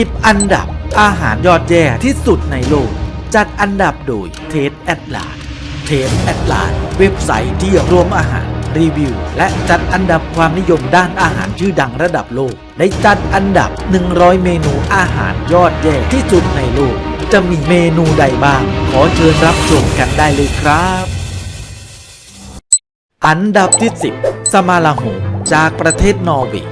10 อันดับอาหารยอดแย่ที่สุดในโลก จัดอันดับโดยเทสแอดลาเทสแอดลาเว็บไซต์ที่รวมอาหารรีวิว และจัดอันดับความนิยมด้านอาหารชื่อดังระดับโลก ได้จัดอันดับ 100 เมนูอาหารยอดแย่ที่สุดในโลก จะมีเมนูใดบ้าง ขอเชิญรับชมกันได้เลยครับ อันดับที่ 10 สมาลาโฮจากประเทศนอร์เวย์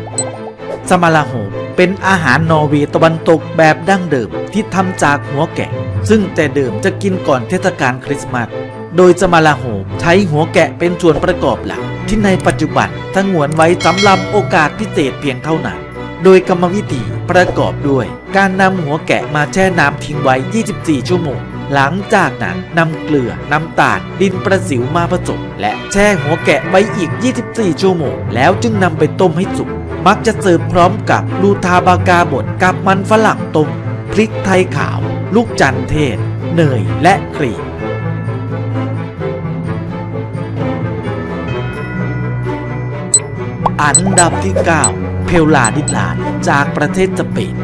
สมาลาโฮมเป็นอาหารนอร์เวย์ตะวันตกแบบดั้งเดิมที่ทำจากหัวแกะ ซึ่งแต่เดิมจะกินก่อนเทศกาลคริสต์มาสโดยสมาลาโฮมใช้หัวแกะเป็นส่วนประกอบหลัก ที่ในปัจจุบันทั้งหวนไว้สำหรับโอกาสพิเศษเพียงเท่านั้น โดยกรรมวิธีประกอบด้วย การนำหัวแกะมาแช่น้ำทิ้งไว้ 24 ชั่วโมง หลังจากนั้นนำเกลือน้ำตาล ดินประสิวมาผสมและแช่หัวแกะไว้อีก 24 ชั่วโมง แล้วจึงนำไปต้มให้สุก มักจะเสิร์ฟพร้อมกับลูทาบากาบดกับมันฝรั่งต้มพริกไทยขาว ลูกจันเทศ เนยและครีมอันดับที่ 9 เพลลาดิลาดจากประเทศสเปน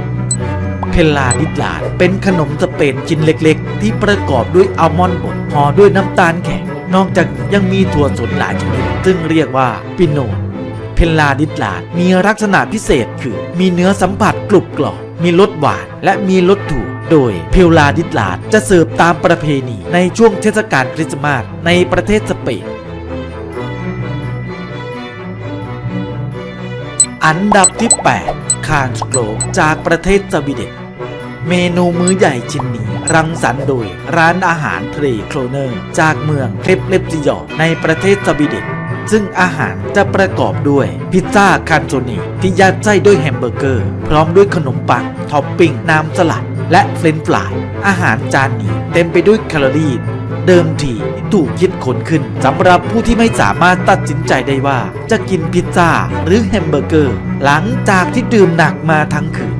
เพลลาดิดลาด เป็นขนมสเปนชิ้นเล็กๆ ที่ประกอบด้วยอัลมอนด์บดห่อด้วยน้ำตาลแข็ง นอกจากยังมีถั่วสดหลายชนิด ซึ่งเรียกว่าปิโนนเพลลาดิลาด มีลักษณะพิเศษคือ มีเนื้อสัมผัสกรุบกรอบมีรสหวานและมีรสถั่วโดยเพลลาดิลาดจะเสิร์ฟตามประเพณีในช่วงเทศกาลคริสต์มาสในประเทศสเปนอันดับที่ 8 คานสโกรจากประเทศสวีเดน เมนูมื้อใหญ่ชิ้นนี้รังสรรค์โดยร้านอาหารทรีโคลเนอร์ จากเมืองเคลปเลปซิยอในประเทศสวีเดนซึ่งอาหารจะประกอบด้วยพิซซ่าคานโจนีที่ยัดไส้ด้วยแฮมเบอร์เกอร์ พร้อมด้วยขนมปังท็อปปิ้งน้ำสลัด และเฟรนฟรายอาหารจานนี้เต็มไปด้วยแคลอรี่เดิมทีถูกคิดค้นขึ้นสำหรับผู้ที่ไม่สามารถตัดสินใจได้ว่า จะกินพิซซ่าหรือแฮมเบอร์เกอร์ หลังจากที่ดื่มหนักมาทั้งคืน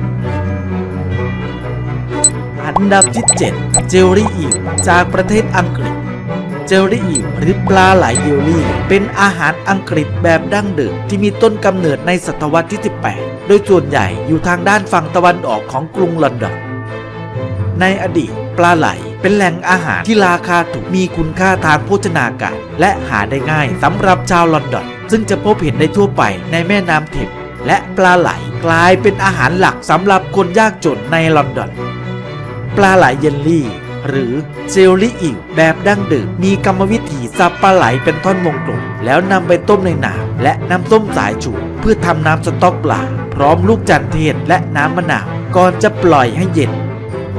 อันดับที่ 7 เจลลี่อิวจากประเทศอังกฤษ เจลลี่อิวหรือปลาไหลเยลลี่ เป็นอาหารอังกฤษแบบดั้งเดิมที่มีต้นกำเนิดในศตวรรษที่ 18 โดยส่วนใหญ่อยู่ทางด้านฝั่งตะวันออกของกรุงลอนดอน ในอดีตปลาไหลเป็นแหล่งอาหารที่ราคาถูกมีคุณค่าทางโภชนาการ และหาได้ง่ายสำหรับชาวลอนดอน ซึ่งจะพบเห็นได้ทั่วไปในแม่น้ำเทมและปลาไหลกลายเป็นอาหารหลักสำหรับคนยากจนในลอนดอน ปลาไหลเยลลี่ หรือเจลลี่อิวแบบดั้งเดิมมีกรรมวิธีสับปลาไหลเป็นท่อนวงกลมแล้วนำไปต้มในน้ำและน้ำส้มสายชูเพื่อทำน้ำสต๊อกปลา พร้อมลูกจันทร์เทศและน้ำมะนาวก่อนจะปล่อยให้เย็น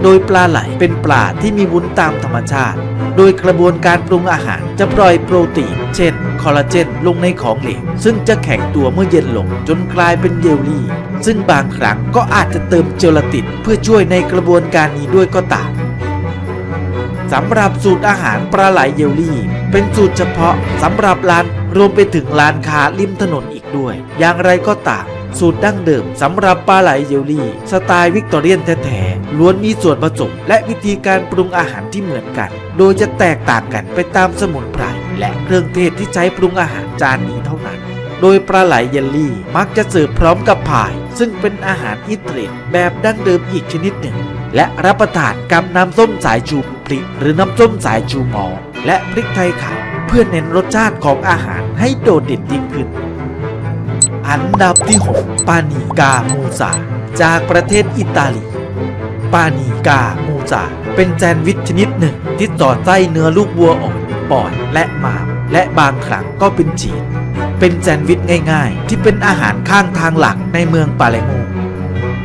โดยปลาไหลเป็นปลาที่มีวุ้นตามธรรมชาติ โดยกระบวนการปรุงอาหารจะปล่อยโปรตีนเช่นคอลลาเจนลงในของเหลวซึ่งจะแข็งตัวเมื่อเย็นลงจนกลายเป็นเยลลี่ ซึ่งบางครั้งก็อาจจะเติมเจลาตินเพื่อช่วยในกระบวนการนี้ด้วยก็ตามสำหรับสูตรอาหารปลาไหลเยลลี่ เป็นสูตรเฉพาะสำหรับร้านรวมไปถึงร้านค้าริมถนนอีกด้วย อย่างไรก็ตาม สูตรดั้งเดิมสำหรับปลาไหลเยลลี่ สไตล์วิกตอเรียนแท้ๆล้วนมีส่วนผสมและวิธีการปรุงอาหารที่เหมือนกัน โดยจะแตกต่างกันไปตามสมุนไพรและเครื่องเทศที่ใช้ปรุงอาหารจานนี้เท่านั้น โดยปลาไหลเยลลี่มักจะเสิร์ฟพร้อมกับพาย ซึ่งเป็นอาหารอิตาเลียนแบบดั้งเดิมอีกชนิดหนึ่ง และรับประทานกับน้ำส้มสายชูพริกหรือน้ำส้มสายชูหมอและพริกไทยขาวเพื่อเน้นรสชาติของอาหารให้โดดเด่นยิ่งขึ้น อันดับที่6ปานิกามูซาจากประเทศอิตาลี ปานิกามูซาเป็นแซนด์วิชชนิดหนึ่งที่ต่อไส้เนื้อลูกวัวอ่อนปอดและมามและบางครั้งก็เป็นชีสเป็นแซนด์วิชง่ายๆ ที่เป็นอาหารข้างทางหลักในเมืองปาเลโม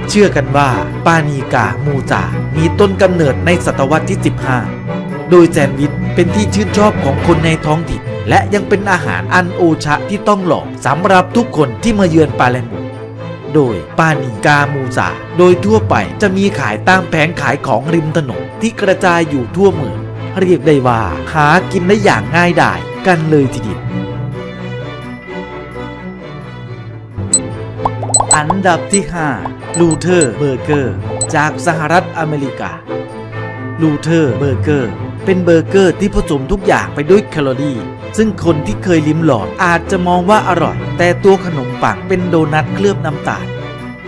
เชื่อกันว่าปานีกามูจามีต้นกำเนิดในศตวรรษที่ 15 โดยแซนด์วิชเป็นที่ชื่นชอบของคนในท้องถิ่น และยังเป็นอาหารอันโอชะที่ต้องหลองสำหรับทุกคนที่มาเยือนปาเลโมโดยปานีกามูซาโดยทั่วไปจะมีขายตามแผงขายของริมถนนที่กระจายอยู่ทั่วเมืองเรียกได้ว่าหากินได้อย่างง่ายดายกันเลยทีเดียวอันดับที่ 5 ลูเทอร์เบอร์เกอร์ จากสหรัฐอเมริกา ลูเทอร์เบอร์เกอร์ เป็นเบอร์เกอร์ที่ผสมทุกอย่างไปด้วยแคลอรี่ ซึ่งคนที่เคยลิ้มลองอาจจะมองว่าอร่อย แต่ตัวขนมปังเป็นโดนัทเคลือบน้ำตาล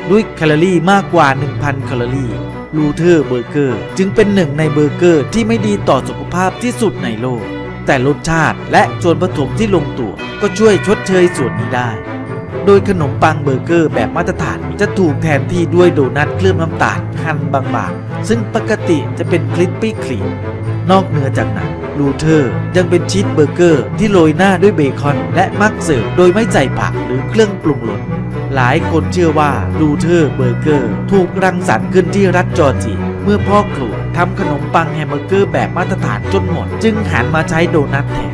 ด้วยแคลอรี่มากกว่า 1,000 แคลอรี่ลูเทอร์เบอร์เกอร์จึงเป็นหนึ่งในเบอร์เกอร์ที่ไม่ดีต่อสุขภาพที่สุดในโลก แต่รสชาติและส่วนผสมที่ลงตัวก็ช่วยชดเชยส่วนนี้ได้ โดยขนมปังเบอร์เกอร์แบบมาตรฐานจะถูกแทนที่ด้วยโดนัทเคลือบน้ำตาลหั่นบางๆ ซึ่งปกติจะเป็นคลิปปี้ครีมนอกเหนือจากนั้นลูเทอร์ยังเป็นชีสเบอร์เกอร์ที่โรยหน้าด้วยเบคอน และมักเสิร์ฟโดยไม่ใส่ผักหรือเครื่องปรุงรสหลายคนเชื่อว่าลูเทอร์เบอร์เกอร์ถูกรังสรรค์ขึ้นที่รัฐจอร์เจียเมื่อพ่อครัวทำขนมปังแฮมเบอร์เกอร์แบบมาตรฐานจนหมด จึงหันมาใช้โดนัทแทน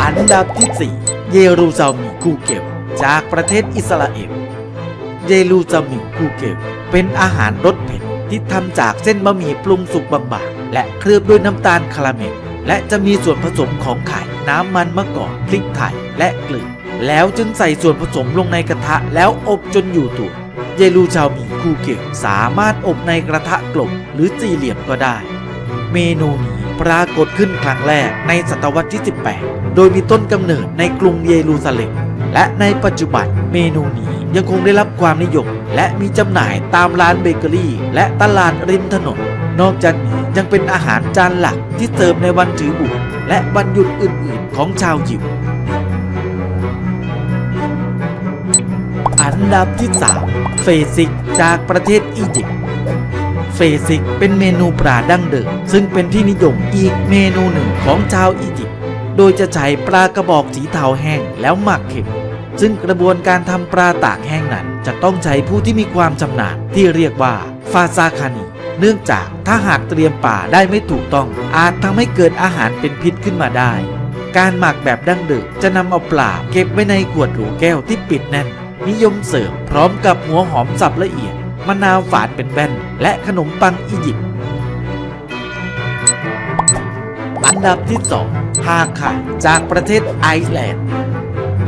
อันดับที่ 4 เยรูซาลมิคูเกลจากประเทศอิสราเอล เยรูซามิคูเกลเป็นอาหารรสเผ็ดที่ทำจากเส้นบะหมี่ปรุงสุกบางๆและเคลือบด้วยน้ำตาลคาราเมลและจะมีส่วนผสมของไข่น้ำมันมะกอกพริกไทยและเกลือแล้วจึงใส่ส่วนผสมลงในกระทะแล้วอบจนอยู่ตัวเยรูซาลมิคูเกลสามารถอบในกระทะกลมหรือสี่เหลี่ยมก็ได้ เมนูนี้ปรากฏขึ้นครั้งแรกในศตวรรษที่ 18 โดยมีต้นกำเนิดในกรุงเยรูซาเล็มและในปัจจุบันเมนูนี้ ยังคงได้รับความนิยม และมีจำหน่ายตามร้านเบเกอรี่ และตลาดริมถนน นอกจากนี้ยังเป็นอาหารจานหลักที่เสิร์ฟในวันถือบุญและวันหยุดอื่น ๆ ของชาวยิวอันดับที่ 3 เฟซิกจากประเทศอียิปต์เฟซิกเป็นเมนูปลาดั้งเดิมซึ่งเป็นที่นิยมอีกเมนูหนึ่งของชาวอียิปต์โดยจะใช้ปลากระบอกสีเทาแห้งแล้วหมักเค็ม ซึ่งกระบวนการทำปลาตากแห้งนั้น จะต้องใช้ผู้ที่มีความชำนาญที่เรียกว่าฟาซาคานีเนื่องจากถ้าหากเตรียมป่าได้ไม่ถูกต้อง อาจทำให้เกิดอาหารเป็นพิษขึ้นมาได้ การหมักแบบดั้งเดิมจะนำเอาปลาเก็บไว้ในขวดโหลแก้วที่ปิดแน่น นิยมเสิร์ฟพร้อมกับหัวหอมสับละเอียดมะนาวฝานเป็นแบนและขนมปังอียิปต์อันดับที่ 2 ฮาคาจากประเทศไอซ์แลนด์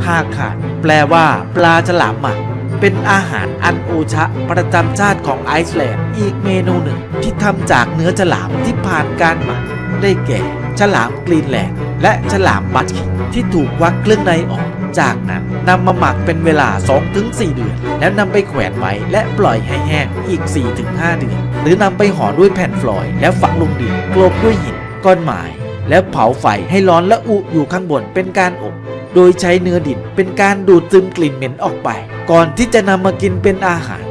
ฮาคานแปลว่าปลาฉลามหมักเป็นอาหารอันโอชะประจำชาติของไอซ์แลนด์อีกเมนูหนึ่งที่ทำจากเนื้อฉลามที่ผ่านการหมักได้แก่ ฉลามกรีนแลนด์และฉลามบัตคิงที่ถูกวักเครื่องในออกจากนั้นนำมาหมักเป็นเวลา 2-4 เดือน แล้วนำไปแขวนไว้ และปล่อยให้แห้งอีก 4-5 เดือน หรือนำไปห่อด้วยแผ่นฟลอยด์แล้วฝังลงดินกลบด้วยหินก้อนไม้ แล้วเผาไฟให้ร้อนและอุอยู่ข้างบนเป็นการอบ โดยใช้เนื้อดินเป็นการดูดซึมกลิ่นเหม็นออกไป ก่อนที่จะนำมากินเป็นอาหาร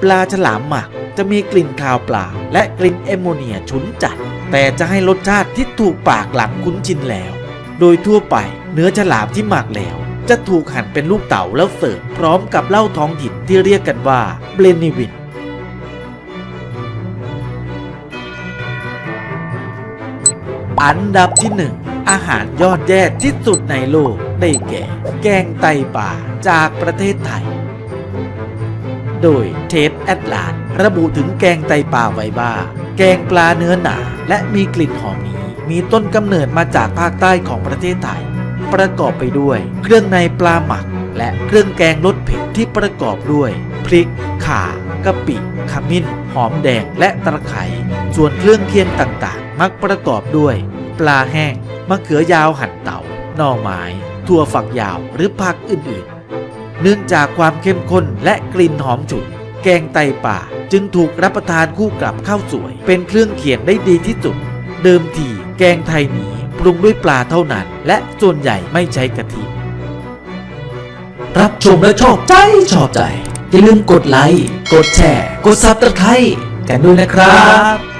ปลาฉลามหมักจะมีกลิ่นคาวปลา และกลิ่นแอมโมเนียฉุนจัด แต่จะให้รสชาติที่ถูกปากหลังคุ้นชินแล้ว โดยทั่วไปเนื้อฉลามที่หมักแล้ว จะถูกหั่นเป็นลูกเต๋าแล้วเสิร์ฟพร้อมกับเหล้าท้องถิ่นที่เรียกกันว่าเบลนิวิน อันดับที่หนึ่งอาหารยอดแย่ที่สุดในโลกได้แก่ แกงไตปลาจากประเทศไทย โดยเทปแอดลานระบุถึงแกงไตปลาไว้ว่า แกงปลาเนื้อหนาและมีกลิ่นหอมนี้ มีต้นกำเนิดมาจากภาคใต้ของประเทศไทย ประกอบไปด้วย เครื่องในปลาหมัก และเครื่องแกงรสเผ็ดที่ประกอบด้วย พริก ข่ากะปิขมิ้น หอมแดงและตะไคร้ส่วนเครื่องเคียงต่างๆ มักประกอบด้วย ปลาแห้ง มะเขือยาวหั่นเตาหน่อไม้ถั่วฝักยาวหรือผักอื่นๆ เนื่องจากความเข้มข้นและกลิ่นหอมฉุน แกงไตป่าจึงถูกรับประทานคู่กับข้าวสวย เป็นเครื่องเคียงได้ดีที่สุด เดิมทีแกงไทยนี้ปรุงด้วยปลาเท่านั้น และส่วนใหญ่ไม่ใช้กะทิรับชมและชอบใจชอบใจ อย่าลืมกดไลค์ กดแชร์ กดซับสไครต์กันด้วยนะครับ